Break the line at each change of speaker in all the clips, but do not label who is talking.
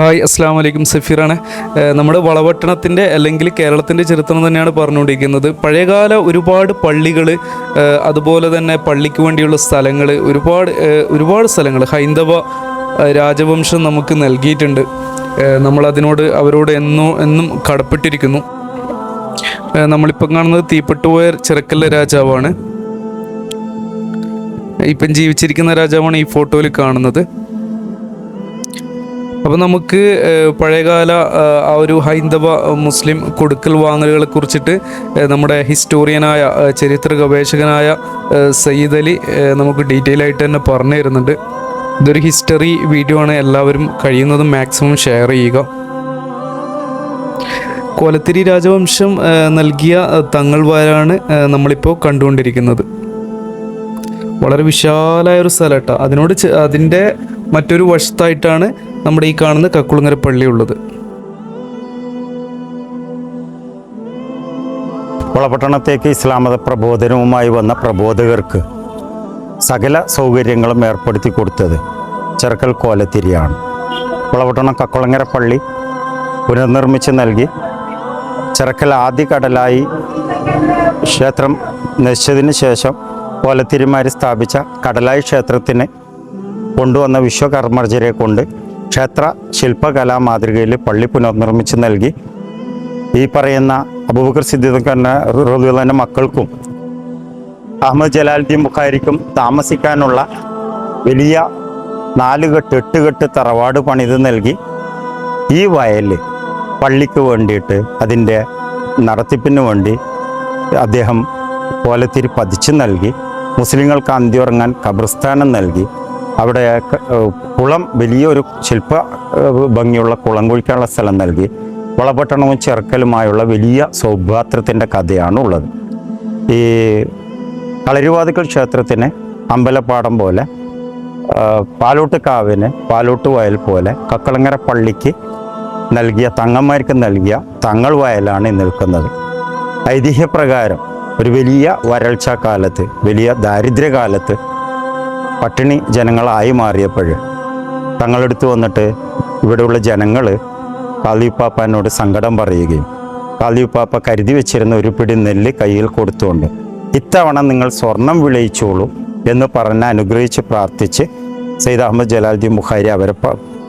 Hi അസ്സാം വലൈക്കും സഫീറാണ് നമ്മുടെ വളപട്ടണത്തിന്റെ അല്ലെങ്കിൽ കേരളത്തിന്റെ ചരിത്രം തന്നെയാണ് പറഞ്ഞുകൊണ്ടിരിക്കുന്നത്. പഴയകാല ഒരുപാട് പള്ളികൾ അതുപോലെ തന്നെ പള്ളിക്ക് വേണ്ടിയുള്ള സ്ഥലങ്ങൾ ഒരുപാട് ഒരുപാട് സ്ഥലങ്ങൾ ഹൈന്ദവ രാജവംശം നമുക്ക് നൽകിയിട്ടുണ്ട്. നമ്മളതിനോട് അവരോട് എന്നോ എന്നും കടപ്പെട്ടിരിക്കുന്നു. നമ്മളിപ്പം കാണുന്നത് തീപ്പെട്ടുപോയ ചിറക്കല്ല രാജാവാണ്. ഇപ്പം ജീവിച്ചിരിക്കുന്ന രാജാവാണ് ഈ ഫോട്ടോയിൽ കാണുന്നത്. അപ്പോൾ നമുക്ക് പഴയകാല ആ ഒരു ഹൈന്ദവ മുസ്ലിം കൊടുക്കൽ വാങ്ങലുകളെ കുറിച്ചിട്ട് നമ്മുടെ ഹിസ്റ്റോറിയനായ ചരിത്ര ഗവേഷകനായ സയ്യിദ് അലി നമുക്ക് ഡീറ്റെയിൽ ആയിട്ട് തന്നെ പറഞ്ഞു തരുന്നുണ്ട്. ഇതൊരു ഹിസ്റ്ററി വീഡിയോ ആണ്. എല്ലാവരും കഴിയുന്നതും മാക്സിമം ഷെയർ ചെയ്യുക. കൊലത്തിരി രാജവംശം നൽകിയ തങ്ങൾ വാരാണ് നമ്മളിപ്പോൾ കണ്ടുകൊണ്ടിരിക്കുന്നത്. വളരെ വിശാലായ ഒരു സ്ഥലം കേട്ടോ. അതിനോട് അതിന്റെ മറ്റൊരു വശത്തായിട്ടാണ് നമ്മുടെ ഈ കാണുന്ന കക്കുളങ്ങര പള്ളി ഉള്ളത്
വളപട്ടണത്തേക്ക് ഇസ്ലാം മത പ്രബോധനവുമായി വന്ന പ്രബോധകർക്ക് സകല സൗകര്യങ്ങളും ഏർപ്പെടുത്തി കൊടുത്തത് ചെറുക്കൽ കോലത്തിരിയാണ്. വളപട്ടണം കക്കുളങ്ങര പള്ളി പുനർനിർമ്മിച്ച് നൽകി ചെറുക്കൽ ആദ്യ കടലായി ക്ഷേത്രം നശിച്ചതിന് ശേഷം കോലത്തിരിമാർ സ്ഥാപിച്ച കടലായി ക്ഷേത്രത്തിന് കൊണ്ടുവന്ന വിശ്വകർമ്മർജരെ കൊണ്ട് ക്ഷേത്ര ശില്പകലാ മാതൃകയിൽ പള്ളി പുനർനിർമ്മിച്ച് നൽകി. ഈ പറയുന്ന അബൂബക്കർ സിദ്ദീഖിന്റെ റബിയുള്ളന്റെ മക്കൾക്കും അഹമ്മദ് ജലാലുദ്ദീൻ ബുഖാരിക്കും താമസിക്കാനുള്ള വലിയ നാലുകെട്ട് എട്ടുകെട്ട് തറവാട് പണിത് നൽകി. ഈ വയൽ പള്ളിക്ക് വേണ്ടിയിട്ട് അതിന്റെ നടത്തിപ്പിന് വേണ്ടി അദ്ദേഹം കോലത്തിരി പതിച്ചു നൽകി. മുസ്ലിങ്ങൾക്ക് അന്തിയുറങ്ങാൻ കബർസ്ഥാനം നൽകി. അവിടെ കുളം വലിയൊരു ശില്പ ഭംഗിയുള്ള കുളം കുഴിക്കാനുള്ള സ്ഥലം നൽകി. വളപട്ടണവും ചെറുക്കലുമായുള്ള വലിയ സൗഭാത്രത്തിന്റെ കഥയാണ് ഉള്ളത് ഈ കളരിവാതിക്കൽ ക്ഷേത്രത്തിന് അമ്പലപ്പാടം പോലെ ആ, പാലോട്ട് വയൽ പോലെ കക്കളങ്ങര പള്ളിക്ക് നൽകിയ തങ്ങന്മാർക്ക് നൽകിയ തങ്ങൾ വയലാണ് നിൽക്കുന്നത്. ഐതിഹ്യപ്രകാരം ഒരു വലിയ വരൾച്ച കാലത്ത് വലിയ ദാരിദ്ര്യകാലത്ത് പട്ടിണി ജനങ്ങളായി മാറിയപ്പോൾ തങ്ങളെടുത്ത് വന്നിട്ട് ഇവിടെയുള്ള ജനങ്ങൾ കാളിയുപ്പാപ്പനോട് സങ്കടം പറയുകയും കാലിയുപ്പാപ്പ കരുതി വെച്ചിരുന്ന ഒരു പിടി നെല്ല് കയ്യിൽ കൊടുത്തുകൊണ്ട് ഇത്തവണ നിങ്ങൾ സ്വർണം വിളയിച്ചോളൂ എന്ന് പറഞ്ഞ് അനുഗ്രഹിച്ച് പ്രാർത്ഥിച്ച് സെയ്ദ് അഹമ്മദ് ജലാൽദ്ദീൻ ബുഖാരി അവരെ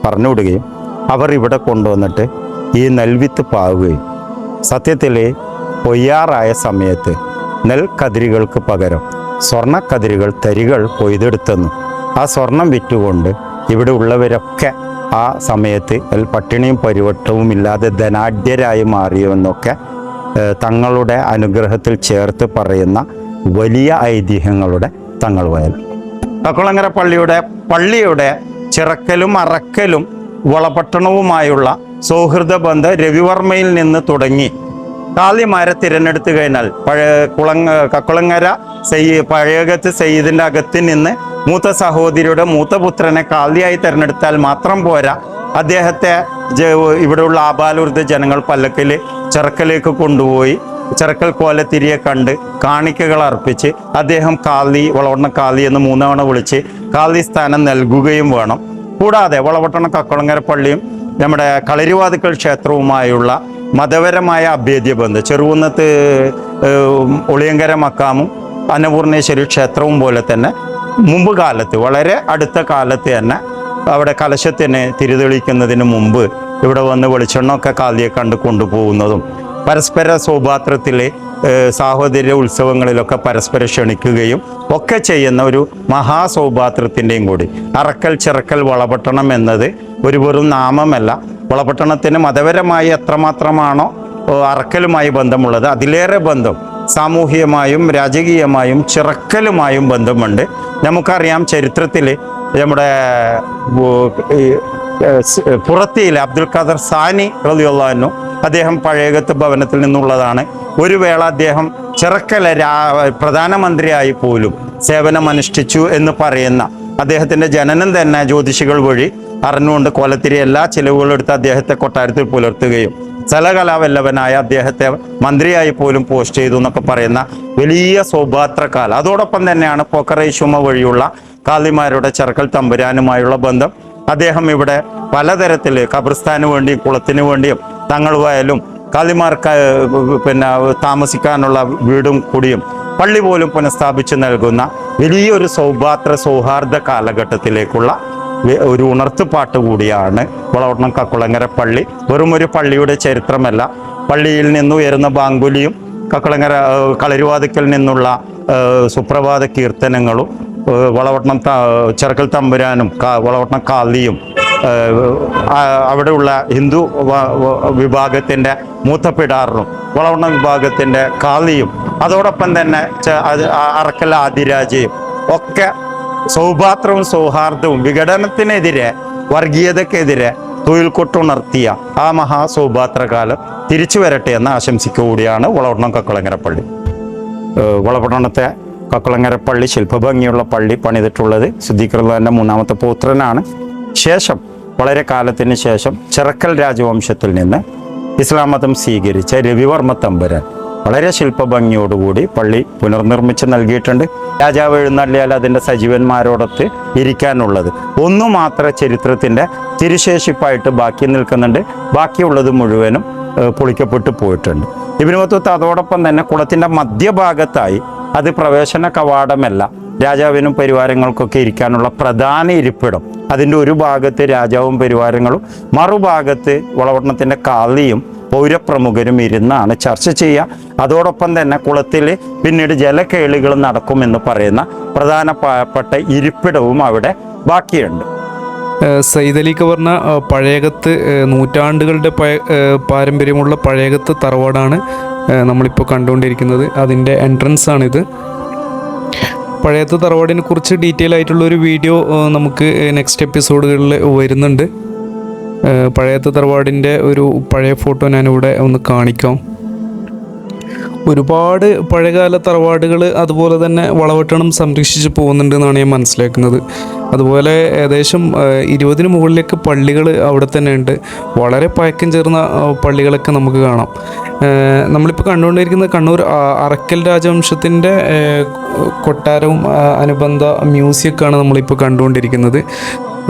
പറഞ്ഞുവിടുകയും അവർ ഇവിടെ കൊണ്ടുവന്നിട്ട് ഈ നെൽവിത്ത് പാവുകയും സത്യത്തിൽ കൊയ്യാറായ സമയത്ത് നെൽക്കതിരുകൾക്ക് പകരം സ്വർണക്കതിരുകൾ തരികൾ കൊയ്തെടുത്തെന്നു ആ സ്വർണം വിറ്റുകൊണ്ട് ഇവിടെ ഉള്ളവരൊക്കെ ആ സമയത്ത് പട്ടിണിയും പരിവട്ടവും ഇല്ലാതെ ധനാഢ്യരായി മാറിയുമെന്നൊക്കെ തങ്ങളുടെ അനുഗ്രഹത്തിൽ ചേർത്ത് പറയുന്ന വലിയ ഐതിഹ്യങ്ങളുടെ തങ്ങൾ വയൽ. കക്കുളങ്ങര പള്ളിയുടെ പള്ളിയുടെ ചിറക്കലും അറക്കലും വളപട്ടണവുമായുള്ള സൗഹൃദ ബന്ധം രവിവർമ്മയിൽ നിന്ന് തുടങ്ങി. കാളിമാരെ തിരഞ്ഞെടുത്തു കഴിഞ്ഞാൽ പഴയ കുളങ്ങ കക്കുളങ്ങര സെയ്യ് പഴയകത്ത് സെയ്ദിന്റെ അകത്ത് നിന്ന് മൂത്ത സഹോദരിയുടെ മൂത്ത പുത്രനെ കാളിയായി തിരഞ്ഞെടുത്താൽ മാത്രം പോരാ. അദ്ദേഹത്തെ ഇവിടെയുള്ള ആബാലവൃദ്ധ ജനങ്ങൾ പല്ലക്കിൽ ചെറുക്കലേക്ക് കൊണ്ടുപോയി ചെറുക്കൽ കോലത്തിരിയെ കണ്ട് കാണിക്കകൾ അർപ്പിച്ച് അദ്ദേഹം കാളി വളവണ്ണ കാളി എന്ന് മൂന്നവണ വിളിച്ച് കാളി സ്ഥാനം നൽകുകയും വേണം. കൂടാതെ വളവട്ടണ കക്കുളങ്ങര പള്ളിയും നമ്മുടെ കളരിവാതുക്കൾ ക്ഷേത്രവുമായുള്ള മതപരമായ അഭേദ്യ ബന്ധം. ചെറുകുന്നത്ത് ഒളിയങ്കര മക്കാമും അന്നപൂർണേശ്വരി ക്ഷേത്രവും പോലെ തന്നെ മുമ്പ് കാലത്ത് വളരെ അടുത്ത കാലത്ത് തന്നെ അവിടെ കലശത്തിന് തിരിതെളിക്കുന്നതിന് മുമ്പ് ഇവിടെ വന്ന് വെളിച്ചെണ്ണമൊക്കെ കാലിയെ കണ്ട് കൊണ്ടുപോകുന്നതും പരസ്പര സൗഭാത്രത്തിലെ സാഹോദര്യ ഉത്സവങ്ങളിലൊക്കെ പരസ്പരം ക്ഷണിക്കുകയും ഒക്കെ ചെയ്യുന്ന ഒരു മഹാസൗഭാത്രത്തിന്റെയും കൂടി. അറക്കൽ ചിറക്കൽ വളപട്ടണം എന്നത് ഒരു വെറും നാമമല്ല വളപട്ടണത്തിന് മതപരമായി എത്രമാത്രമാണോ അറക്കലുമായി ബന്ധമുള്ളത് അതിലേറെ ബന്ധം സാമൂഹികമായും രാജകീയമായും ചിറക്കലുമായും ബന്ധമുണ്ട്. നമുക്കറിയാം ചരിത്രത്തിൽ നമ്മുടെ പുറത്തിയിലെ അബ്ദുൽ ഖാദർ സാനി റലിയുള്ളു അദ്ദേഹം പഴയകത്ത് ഭവനത്തിൽ നിന്നുള്ളതാണ്. ഒരു വേള അദ്ദേഹം ചിറക്കല പ്രധാനമന്ത്രിയായി പോലും സേവനമനുഷ്ഠിച്ചു എന്ന് പറയുന്ന അദ്ദേഹത്തിന്റെ ജനനം തന്നെ ജ്യോതിഷികൾ വഴി അറിഞ്ഞുകൊണ്ട് കൊലത്തിരി എല്ലാ ചെലവുകളും എടുത്ത് അദ്ദേഹത്തെ കൊട്ടാരത്തിൽ പുലർത്തുകയും സ്ഥലകലാവല്ലഭനായ അദ്ദേഹത്തെ മന്ത്രിയായി പോലും പോസ്റ്റ് ചെയ്തു എന്നൊക്കെ പറയുന്ന വലിയ സൗഭാത്രക്കാലം അതോടൊപ്പം തന്നെയാണ് പൊക്കറൈശുമ വഴിയുള്ള കാളിമാരുടെ ചെറുക്കൽ തമ്പുരാനുമായുള്ള ബന്ധം. അദ്ദേഹം ഇവിടെ പലതരത്തിൽ ഖബർസ്ഥാന് വേണ്ടിയും കുളത്തിന് വേണ്ടിയും തങ്ങൾ വയലും കാലിമാർക്ക് പിന്നെ താമസിക്കാനുള്ള വീടും കുടിയും പള്ളി പോലും പുനഃസ്ഥാപിച്ചു നൽകുന്ന വലിയൊരു സൗഭാത്ര സൗഹാർദ്ദ കാലഘട്ടത്തിലേക്കുള്ള ഒരു ഉണർത്തുപാട്ട് കൂടിയാണ് വളവട്ടണം കക്കുളങ്ങര പള്ളി. വെറും ഒരു പള്ളിയുടെ ചരിത്രമല്ല. പള്ളിയിൽ നിന്ന് ഉയരുന്ന ബാങ്കുലിയും കക്കുളങ്ങര കളരുവാതിക്കൽ നിന്നുള്ള സുപ്രഭാത കീർത്തനങ്ങളും വളവട്ടണം ചെറുക്കൽ തമ്പുരാനും വളവട്ടണം കാളിയും അവിടെയുള്ള ഹിന്ദു വിഭാഗത്തിന്റെ മൂത്തപ്പിടാറിനും വളവണ്ണ വിഭാഗത്തിന്റെ കാളിയും അതോടൊപ്പം തന്നെ അറക്കല ആദിരാജയും ഒക്കെ സൗഭാത്രവും സൗഹാർദ്ദവും വിഘടനത്തിനെതിരെ വർഗീയതക്കെതിരെ തൊഴിൽക്കൊട്ടുണർത്തിയ ആ മഹാസൗഭാത്രകാലം തിരിച്ചു വരട്ടെ എന്ന് ആശംസിക്കുകൂടിയാണ് വളവണ്ണം കക്കുളങ്ങരപ്പള്ളി. വളപട്ടണത്തെ കക്കുളങ്ങര പള്ളി ശില്പഭംഗിയുള്ള പള്ളി പണിതിട്ടുള്ളത് ശുദ്ധീകൃതന്റെ മൂന്നാമത്തെ പുത്രനാണ്. ശേഷം വളരെ കാലത്തിന് ശേഷം ചിറക്കൽ രാജവംശത്തിൽ നിന്ന് ഇസ്ലാം മതം സ്വീകരിച്ച രവിവർമ്മ തമ്പുരാൻ വളരെ ശില്പഭംഗിയോടുകൂടി പള്ളി പുനർനിർമ്മിച്ച് നൽകിയിട്ടുണ്ട്. രാജാവ് എഴുന്നള്ളിയാൽ അതിന്റെ സജീവന്മാരോടൊത്ത് ഇരിക്കാനുള്ളത്. ഒന്നു മാത്ര ചരിത്രത്തിന്റെ തിരുശേഷിപ്പായിട്ട് ബാക്കി നിൽക്കുന്നുണ്ട്. ബാക്കിയുള്ളത് മുഴുവനും പൊളിക്കപ്പെട്ടു പോയിട്ടുണ്ട്. ഇബിനുമത്വത്ത് അതോടൊപ്പം തന്നെ കുളത്തിന്റെ മധ്യഭാഗത്തായി അത് പ്രവേശന കവാടമല്ല രാജാവിനും പരിവാരങ്ങൾക്കൊക്കെ ഇരിക്കാനുള്ള പ്രധാന ഇരിപ്പിടം അതിന്റെ ഒരു ഭാഗത്ത് രാജാവും പരിവാരങ്ങളും മറുഭാഗത്ത് വളവട്ടണത്തിന്റെ കാളിയും പൗരപ്രമുഖരും ഇരുന്നാണ് ചർച്ച ചെയ്യുക. അതോടൊപ്പം തന്നെ കുളത്തിൽ പിന്നീട് ജലക്കേളികൾ നടക്കുമെന്ന് പറയുന്ന പ്രധാനപ്പെട്ട ഇരിപ്പിടവും അവിടെ ബാക്കിയുണ്ട്.
സയ്യിദ് അലിക്ക് പറഞ്ഞ പഴയകത്ത് നൂറ്റാണ്ടുകളുടെ പാരമ്പര്യമുള്ള പഴയകത്ത് തറവാടാണ് നമ്മളിപ്പോൾ കണ്ടുകൊണ്ടിരിക്കുന്നത്. അതിന്റെ എൻട്രൻസ് ആണിത്. പഴയത്തെ തറവാടിനെ കുറിച്ച് ഡീറ്റെയിൽ ആയിട്ടുള്ള ഒരു വീഡിയോ നമുക്ക് നെക്സ്റ്റ് എപ്പിസോഡുകളിൽ വരുന്നുണ്ട്. പഴയത്തെ തറവാടിന്റെ ഒരു പഴയ ഫോട്ടോ ഞാനിവിടെ ഒന്ന് കാണിക്കാം. ഒരുപാട് പഴയകാല തറവാടുകൾ അതുപോലെ തന്നെ വളവട്ടണം സംരക്ഷിച്ച് പോകുന്നുണ്ട് എന്നാണ് ഞാൻ മനസ്സിലാക്കുന്നത്. അതുപോലെ ഏകദേശം ഇരുപതിന് മുകളിലേക്ക് പള്ളികൾ അവിടെ തന്നെ ഉണ്ട് വളരെ പഴക്കം ചേർന്ന പള്ളികളൊക്കെ നമുക്ക് കാണാം. നമ്മളിപ്പോൾ കണ്ടുകൊണ്ടിരിക്കുന്ന കണ്ണൂർ അറക്കൽ രാജവംശത്തിന്റെ കൊട്ടാരവും അനുബന്ധ മ്യൂസിയൊക്കെയാണ് നമ്മളിപ്പോൾ കണ്ടുകൊണ്ടിരിക്കുന്നത്.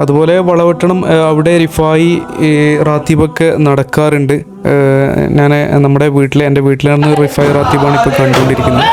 അതുപോലെ വളവട്ടണം അവിടെ റിഫായി റാത്തീബൊക്കെ നടക്കാറുണ്ട്. ഞാൻ നമ്മുടെ വീട്ടിൽ എന്റെ വീട്ടിലാണ് റിഫായി റാത്തീബാണ് ഇപ്പോൾ കണ്ടുകൊണ്ടിരിക്കുന്നത്.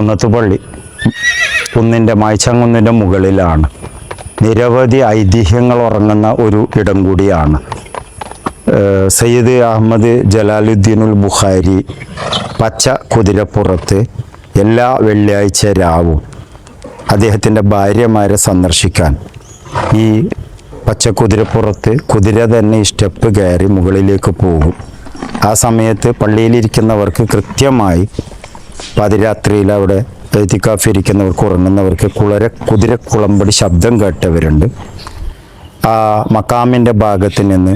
കുന്നത്തുപള്ളി കുന്നിന്റെ മായ്ച്ചങ്കുന്നിന്റെ മുകളിലാണ്. നിരവധി ഐതിഹ്യങ്ങൾ ഉറങ്ങുന്ന ഒരു ഇടം കൂടിയാണ്. സയ്യിദ് അഹമ്മദ് ജലാലുദ്ദീനുൽ ബുഖാരി പച്ച കുതിരപ്പുറത്ത് എല്ലാ വെള്ളിയാഴ്ച രാവും അദ്ദേഹത്തിന്റെ ഭാര്യമാരെ സന്ദർശിക്കാൻ ഈ പച്ചക്കുതിരപ്പുറത്ത് കുതിര തന്നെ ഈ സ്റ്റെപ്പ് കയറി മുകളിലേക്ക് പോകും. ആ സമയത്ത് പള്ളിയിലിരിക്കുന്നവർക്ക് കൃത്യമായി പാതിരാത്രിയിൽ അവിടെ എത്തിക്കാഫ് ഇരിക്കുന്നവർക്ക് ഉറങ്ങുന്നവർക്ക് കുളര കുതിര കുളമ്പടി ശബ്ദം കേട്ടവരുണ്ട്. ആ മക്കാമിന്റെ ഭാഗത്ത് നിന്ന്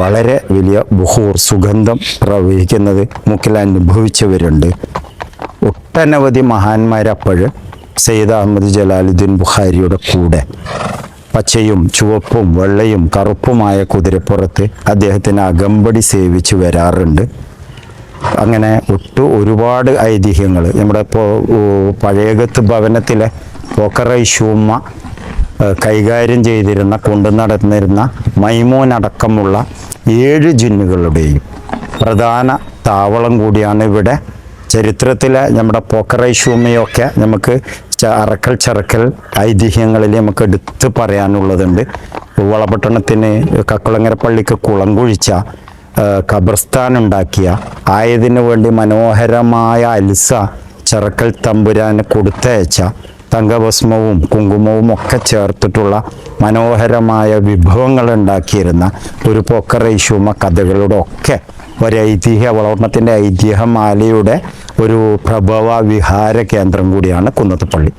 വളരെ വലിയ ബുഹൂർ സുഗന്ധം പ്രവഹിക്കുന്നത് മുക്കിൽ അനുഭവിച്ചവരുണ്ട്. ഒട്ടനവധി മഹാന്മാരപ്പോഴ് സെയ്ദ് അഹമ്മദ് ജലാലുദ്ദീൻ ബുഖാരിയുടെ കൂടെ പച്ചയും ചുവപ്പും വെള്ളയും കറുപ്പുമായ കുതിരപ്പുറത്ത് അദ്ദേഹത്തിന് അകമ്പടി സേവിച്ച് വരാറുണ്ട്. അങ്ങനെ ഒട്ടു ഒരുപാട് ഐതിഹ്യങ്ങൾ. നമ്മുടെ ഇപ്പോൾ പഴയകത്ത് ഭവനത്തിലെ പോക്കറൈശൂമ്മ കൈകാര്യം ചെയ്തിരുന്ന കൊണ്ടു നടന്നിരുന്ന മൈമോനടക്കമുള്ള ഏഴ് ജിന്നുകളുടെയും പ്രധാന താവളം കൂടിയാണ് ഇവിടെ. ചരിത്രത്തിലെ നമ്മുടെ പോക്കറൈഷൂമ്മയൊക്കെ നമുക്ക് അറക്കൽ ചറക്കൽ ഐതിഹ്യങ്ങളിൽ നമുക്ക് എടുത്ത് പറയാനുള്ളതുണ്ട്. വളപട്ടണത്തിന് കക്കുളങ്ങര പള്ളിക്ക് കുളം കുഴിച്ച ഖബർസ്ഥാൻ ആയതിനു വേണ്ടി മനോഹരമായ അൽസ ചെറക്കൽ തമ്പുരാന് കൊടുത്തയച്ച തങ്കഭസ്മവും കുങ്കുമവും ഒക്കെ ചേർത്തിട്ടുള്ള മനോഹരമായ വിഭവങ്ങൾ ഉണ്ടാക്കിയിരുന്ന ഒരു പൊക്കറൈശുമ കഥകളുടെ ഒക്കെ ഒരു ഐതിഹ്യ വളർണത്തിന്റെ ഐതിഹ്യമാലയുടെ ഒരു പ്രഭവ വിഹാര കേന്ദ്രം കൂടിയാണ് കുന്നത്തുപള്ളി.